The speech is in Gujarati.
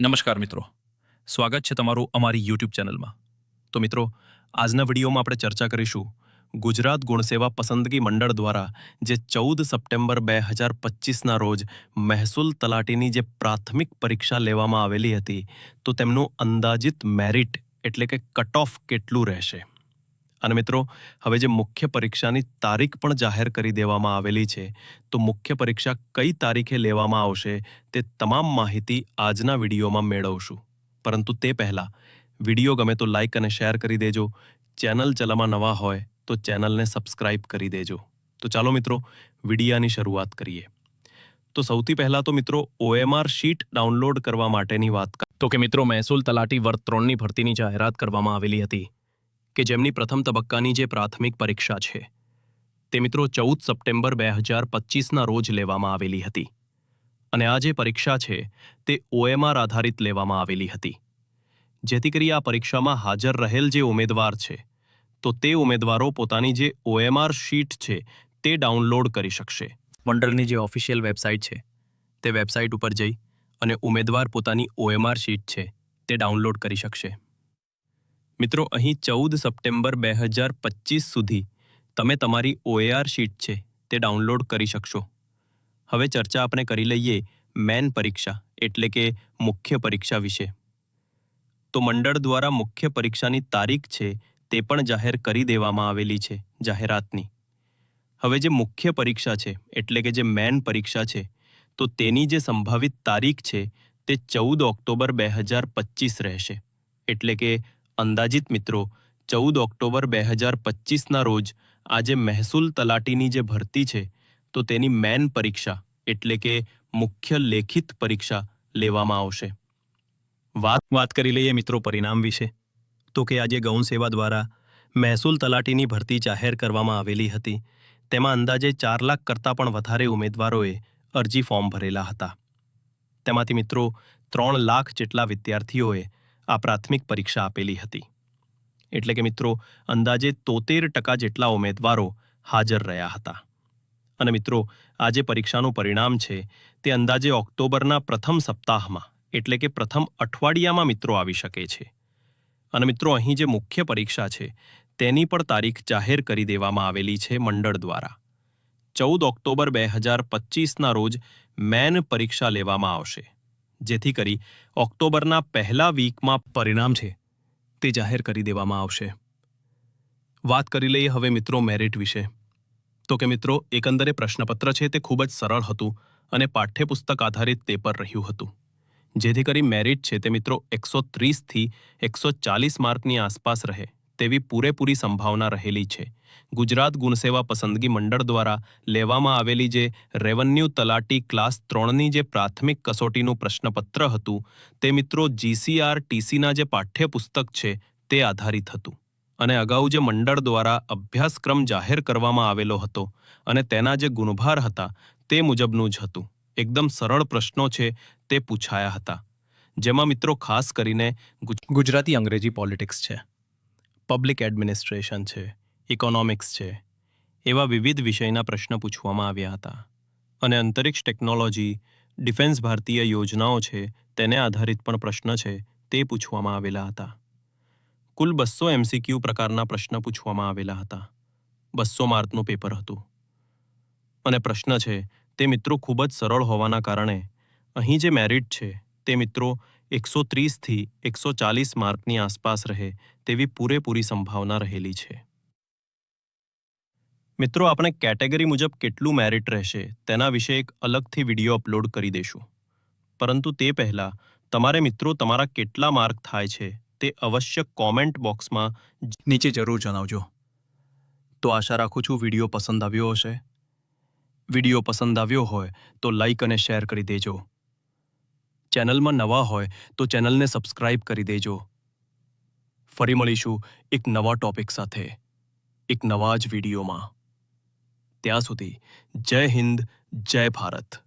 નમસ્કાર મિત્રો. સ્વાગત છે તમારું અમારી યુટ્યુબ ચેનલમાં. તો મિત્રો, આજના વિડીયોમાં આપણે ચર્ચા કરીશું ગુજરાત ગુણસેવા પસંદગી મંડળ દ્વારા જે ચૌદ સપ્ટેમ્બર બે હજાર પચીસના રોજ મહેસૂલ તલાટીની જે પ્રાથમિક પરીક્ષા લેવામાં આવેલી હતી, તો તેમનું અંદાજિત મેરિટ એટલે કે કટ ઓફ કેટલું રહેશે? અને મિત્રો, હવે જે મુખ્ય પરીક્ષાની તારીખ પણ જાહેર કરી દેવામાં આવેલી છે, તો મુખ્ય પરીક્ષા કઈ તારીખે લેવામાં આવશે તે તમામ માહિતી આજના વિડીયોમાં મેળવશું. પરંતુ તે પહેલાં, વીડિયો ગમે તો લાઇક અને શેર કરી દેજો. ચેનલ ચલામાં નવા હોય તો ચેનલને સબસ્ક્રાઇબ કરી દેજો. તો ચાલો મિત્રો, વિડીયાની શરૂઆત કરીએ. તો સૌથી પહેલાં તો મિત્રો, ઓએમઆર શીટ ડાઉનલોડ કરવા માટેની વાત તો કે મિત્રો, મહેસૂલ તલાટી વર્ગ ત્રણની ભરતીની જાહેરાત કરવામાં આવેલી હતી. કે જેમની પ્રથમ તબક્કાની જે પ્રાથમિક પરીક્ષા છે, તે મિત્રો ચૌદ સપ્ટેમ્બર બે હજાર પચીસના રોજ લેવામાં આવેલી હતી. અને આ જે પરીક્ષા છે, તે ઓએમઆર આધારિત લેવામાં આવેલી હતી. જેથી કરી આ પરીક્ષામાં હાજર રહેલ જે ઉમેદવાર છે, તો તે ઉમેદવારો પોતાની જે ઓએમઆર શીટ છે, તે ડાઉનલોડ કરી શકશે. મંડળની જે ઓફિશિયલ વેબસાઇટ છે, તે વેબસાઇટ ઉપર જઈ અને ઉમેદવાર પોતાની ઓએમઆર શીટ છે, તે ડાઉનલોડ કરી શકશે. મિત્રો, અહીં ચૌદ સપ્ટેમ્બર બે હજાર પચીસ સુધી તમે તમારી ઓએઆર શીટ છે તે ડાઉનલોડ કરી શકશો. હવે ચર્ચા આપણે કરી લઈએ મેન પરીક્ષા, એટલે કે મુખ્ય પરીક્ષા વિશે. તો મંડળ દ્વારા મુખ્ય પરીક્ષાની તારીખ છે તે પણ જાહેર કરી દેવામાં આવેલી છે જાહેરાતની. હવે જે મુખ્ય પરીક્ષા છે, એટલે કે જે મેન પરીક્ષા છે, તો તેની જે સંભવિત તારીખ છે તે ચૌદ ઓક્ટોબર બે હજાર પચીસ રહેશે. એટલે કે અંદાજિત મિત્રો, ચૌદ ઓક્ટોબર બે હજાર પચીસના રોજ આજે મહેસૂલ તલાટીની જે ભરતી છે, તો તેની મેન પરીક્ષા, એટલે કે મુખ્ય લેખિત પરીક્ષા લેવામાં આવશે. વાત વાત કરી લઈએ મિત્રો પરિણામ વિશે, તો કે આજે ગૌણ સેવા દ્વારા મહેસૂલ તલાટીની ભરતી જાહેર કરવામાં આવેલી હતી. તેમાં અંદાજે ચાર લાખ કરતાં પણ વધારે ઉમેદવારોએ અરજી ફોર્મ ભરેલા હતા. તેમાંથી મિત્રો, ત્રણ લાખ જેટલા વિદ્યાર્થીઓએ આ પ્રાથમિક પરીક્ષા આપેલી હતી. એટલે કે મિત્રો, અંદાજે તોતેર ટકા જેટલા ઉમેદવારો હાજર રહ્યા હતા. અને મિત્રો, આ જે પરીક્ષાનું પરિણામ છે, તે અંદાજે ઓક્ટોબરના પ્રથમ સપ્તાહમાં, એટલે કે પ્રથમ અઠવાડિયામાં મિત્રો આવી શકે છે. અને મિત્રો, અહીં જે મુખ્ય પરીક્ષા છે, તેની પણ તારીખ જાહેર કરી દેવામાં આવેલી છે મંડળ દ્વારા. ચૌદ ઓક્ટોબર બે હજાર પચીસના રોજ મેન પરીક્ષા લેવામાં આવશે. જેથી કરી ઓક્ટોબરના પહેલા વીકમાં પરિણામ છે તે જાહેર કરી દેવામાં આવશે. વાત કરી લઈએ હવે મિત્રો મેરિટ વિશે. તો કે મિત્રો, એકંદરે પ્રશ્નપત્ર છે તે ખૂબ જ સરળ હતું અને પાઠ્યપુસ્તક આધારિત તે પર રહ્યું હતું. જેથી કરી મેરિટ છે તે મિત્રો એકસો ત્રીસથી એકસો ચાલીસ માર્કની આસપાસ રહે. તેવી પૂરેપૂરી સંભાવના રહેલી છે. ગુજરાત ગુણસેવા પસંદગી મંડળ દ્વારા લેવામાં આવેલી જે રેવન્યુ તલાટી ક્લાસ ત્રણની જે પ્રાથમિક કસોટીનું પ્રશ્નપત્ર હતું, તે મિત્રો જીસીઆર ટીસીના જે પાઠ્યપુસ્તક છે, તે આધારિત હતું. અને અગાઉ જે મંડળ દ્વારા અભ્યાસક્રમ જાહેર કરવામાં આવેલો હતો અને તેના જે ગુણભાર હતા, તે મુજબનું જ હતું. એકદમ સરળ પ્રશ્નો છે, તે પૂછાયા હતા. જેમાં મિત્રો ખાસ કરીને ગુજરાતી અંગ્રેજી પોલિટિક્સ છે. પબ્લિક એડમિનિસ્ટ્રેશન છે ઇકોનોમિક્સ છે, એવા વિવિધ વિષયના પ્રશ્ન પૂછવામાં આવ્યા હતા. અને અંતરિક્ષ ટેકનોલોજી ડિફેન્સ ભારતીય યોજનાઓ છે, તેને આધારિત પણ પ્રશ્ન છે, તે પૂછવામાં આવેલા હતા. કુલ બસો એમસીક્યુ પ્રકારના પ્રશ્ન પૂછવામાં આવેલા હતા. બસો માર્કનું પેપર હતું. અને પ્રશ્ન છે, તે મિત્રો ખૂબ જ સરળ હોવાના કારણે અહીં જે મેરિટ છે તે મિત્રો એકસો ત્રીસથી એકસો ચાલીસ માર્કની આસપાસ રહે તેવી પૂરેપૂરી સંભાવના રહેલી છે. મિત્રો, આપણે કેટેગરી મુજબ કેટલું મેરિટ રહેશે તેના વિશે એક અલગથી વીડિયો અપલોડ કરી દઈશું. પરંતુ તે પહેલાં તમારે મિત્રો તમારા કેટલા માર્ક થાય છે તે અવશ્ય કોમેન્ટ બોક્સમાં નીચે જરૂર જણાવજો. તો આશા રાખું છું વીડિયો પસંદ આવ્યો હશે. વીડિયો પસંદ આવ્યો હોય તો લાઈક અને શેર કરી દેજો. ચેનલમાં નવા હોય તો ચેનલને સબસ્ક્રાઇબ કરી દેજો. ફરી મળીશું એક નવા ટોપિક સાથે, એક નવા જ વિડીયોમાં. ત્યાં સુધી જય હિન્દ, જય ભારત.